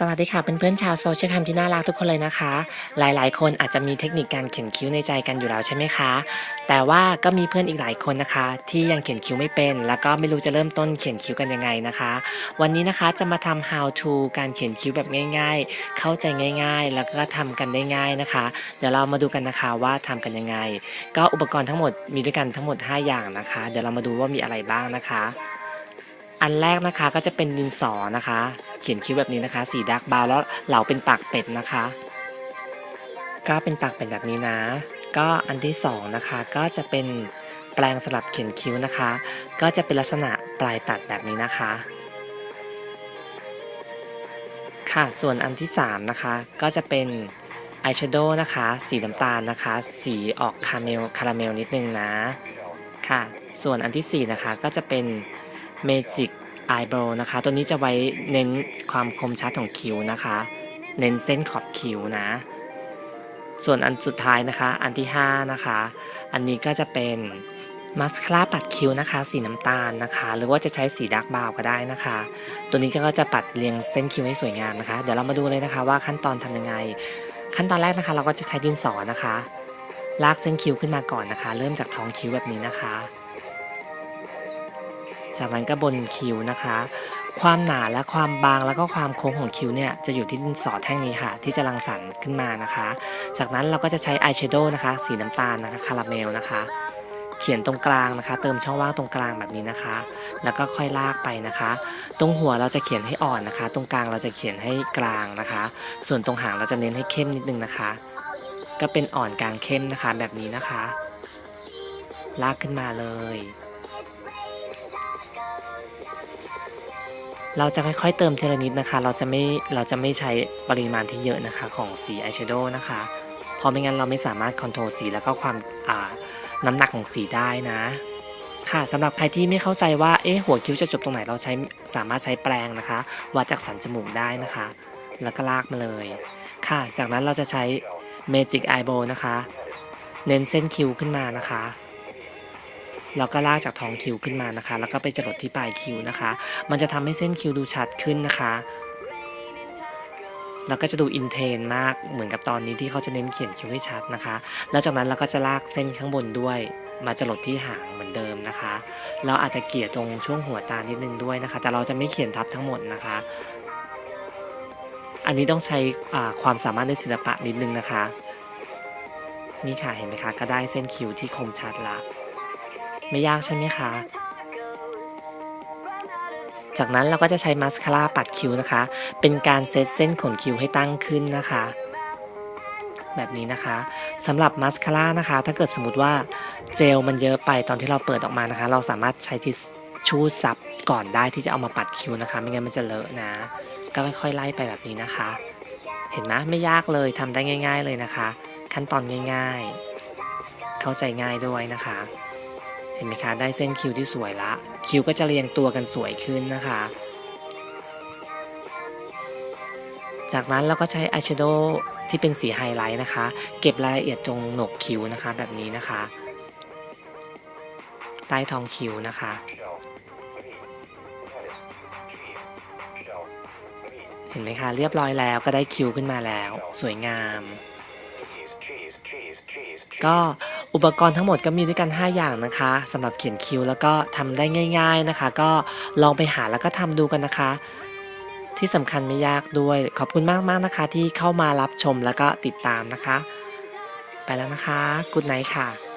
สวัสดีค่ะเพื่อนๆชาวโซเชียลแคมที่น่ารักทุกคนเลยนะคะ หลายๆ คนอาจจะมีเทคนิคการเขียนคิ้วในใจกันอยู่แล้วใช่ไหมคะ แต่ว่าก็มีเพื่อนอีกหลายคนนะคะ ที่ยังเขียนคิ้วไม่เป็น แล้วก็ไม่รู้จะเริ่มต้นเขียนคิ้วกันยังไงนะคะ วันนี้นะคะจะมาทำ how to การเขียนคิ้วแบบง่าย ๆ เข้าใจง่าย ๆ แล้วก็ทำกันได้ง่ายนะคะ เดี๋ยวเรามาดูกันนะคะว่าทำกันยังไง ก็อุปกรณ์ทั้งหมดมีด้วยกันทั้งหมด 5 อย่างนะคะ เดี๋ยวเรามาดูว่ามีอะไรบ้างนะคะ อันแรกนะคะก็จะเป็นดินสอนะคะ เขียนคิ้วแบบนี้นะคะ สีดักบาวแล้วเหลาเป็นปากเป็ดนะคะ ก็เป็นปากเป็ดแบบนี้นะ ก็อันที่สองนะคะก็จะเป็นแปรงสำหรับเขียนคิ้วนะคะ ก็จะเป็นลักษณะปลายตัดแบบนี้นะคะ ค่ะส่วนอันที่สามนะคะก็จะเป็นอายแชโดว์นะคะ สีน้ำตาลนะคะ สีออกคาราเมลคาราเมลนิดนึงนะค่ะ ส่วนอันที่สี่นะคะก็จะเป็น Magic Eyebrow นะคะ ตัวนี้จะไว้เน้นความคมชัดของคิ้วนะคะ เน้นเส้นขอบคิ้วนะ ส่วนอันสุดท้ายนะคะ อันที่ 5 นะคะ อันนี้ก็จะเป็นมาสคาร่าปัดคิ้วนะคะ สีน้ำตาลนะคะ หรือว่าจะใช้สีดักบาวก็ได้นะคะ ตัวนี้ก็จะปัดเรียงเส้นคิ้วให้สวยงามนะคะ เดี๋ยวเรามาดูเลยนะคะว่าขั้นตอนทำยังไง ขั้นตอนแรกนะคะ เราก็จะใช้ดินสอนะคะ ลากเส้นคิ้วขึ้นมาก่อนนะคะ เริ่มจากท้องคิ้วแบบนี้นะคะ จากนั้นก็บนคิ้วนะคะ ความหนาและความบางแล้วก็ความโค้งของคิ้วเนี่ยจะอยู่ที่ดินสอแท่งนี้ค่ะ ที่จะรังสรรค์ขึ้นมานะคะ จากนั้นเราก็จะใช้อายแชโดว์นะคะ สีน้ำตาลนะคะคาราเมลนะคะ เขียนตรงกลางนะคะ เติมช่องว่างตรงกลางแบบนี้นะคะ แล้วก็ค่อยลากไปนะคะ ตรงหัวเราจะเขียนให้อ่อนนะคะ ตรงกลางเราจะเขียนให้กลางนะคะ ส่วนตรงหางเราจะเน้นให้เข้มนิดนึงนะคะ ก็เป็นอ่อนกลางเข้มนะคะแบบนี้นะคะ ลากขึ้นมาเลย เราจะค่อยๆเติมทีละนิดนะคะ เราจะไม่ เราจะไม่ใช้ปริมาณที่เยอะนะคะของสีอายแชโดว์นะคะ เพราะไม่งั้นเราไม่สามารถคอนโทรลสีแล้วก็ความน้ำหนักของสีได้นะ ค่ะสำหรับใครที่ไม่เข้าใจว่า เอ๊ะหัวคิ้วจะจบตรงไหน เราใช้สามารถใช้แปรงนะคะวัดจากสันจมูกได้นะคะ แล้วก็ลากมาเลย ค่ะ จากนั้นเราจะใช้ Magic Eyebrow นะคะ เน้นเส้นคิ้วขึ้นมานะคะ แล้วก็ลากจากท้องคิ้วขึ้นมานะคะ แล้วก็ไปจรดที่ปลายคิ้วนะคะ มันจะทำให้เส้นคิ้วดูชัดขึ้นนะคะแล้วก็จะดูอินเทนมากเหมือนกับตอนนี้ที่เขาจะเน้นเขียนคิ้วให้ชัดนะคะ แล้วจากนั้นเราก็จะลากเส้นข้างบนด้วย มาจรดที่หางเหมือนเดิมนะคะ เราอาจจะเกลี่ยตรงช่วงหัวตานิดนึงด้วยนะคะ แต่เราจะไม่เขียนทับทั้งหมดนะคะ อันนี้ต้องใช้ความสามารถในศิลปะนิดนึงนะคะ นี่ค่ะเห็นไหมคะก็ได้เส้นคิ้วที่คมชัดละ ไม่ยากใช่ไหมคะ จากนั้นเราก็จะใช้มาสคาร่าปัดคิ้วนะคะ เป็นการเซตเส้นขนคิ้วให้ตั้งขึ้นนะคะ แบบนี้นะคะสำหรับมาสคาร่านะคะ ถ้าเกิดสมมติว่าเจลมันเยอะไปตอนที่เราเปิดออกมานะคะ เราสามารถใช้ทิชชู่ซับก่อนได้ที่จะเอามาปัดคิ้วนะคะ ไม่งั้นมันจะเลอะนะ ก็ค่อยๆไล่ไปแบบนี้นะคะ เห็นไหมไม่ยากเลยทำได้ง่าย ๆเลยนะคะ ขั้นตอนง่าย ๆ เข้าใจง่ายด้วยนะคะ เห็นไหมคะได้เส้นคิ้วที่สวยละ คิ้วก็จะเรียงตัวกันสวยขึ้นนะคะ จากนั้นเราก็ใช้อายแชโดว์ที่เป็นสีไฮไลท์นะคะ เก็บรายละเอียดตรงโหนกคิ้วนะคะแบบนี้นะคะ ใต้ท้องคิ้วนะคะ เห็นไหมคะเรียบร้อยแล้วก็ได้คิ้วขึ้นมาแล้ว สวยงาม ก็ อุปกรณ์ทั้งหมดก็มีด้วยกัน 5 อย่างนะคะสำหรับเขียนคิ้วแล้วก็ทำได้ง่าย ๆนะคะ ก็ลองไปหาแล้วก็ทำดูกันนะคะ ที่สำคัญไม่ยากด้วย ขอบคุณมากๆนะคะ ที่เข้ามารับชมแล้วก็ติดตามนะคะ ไปแล้วนะคะ กุดไนท์ค่ะ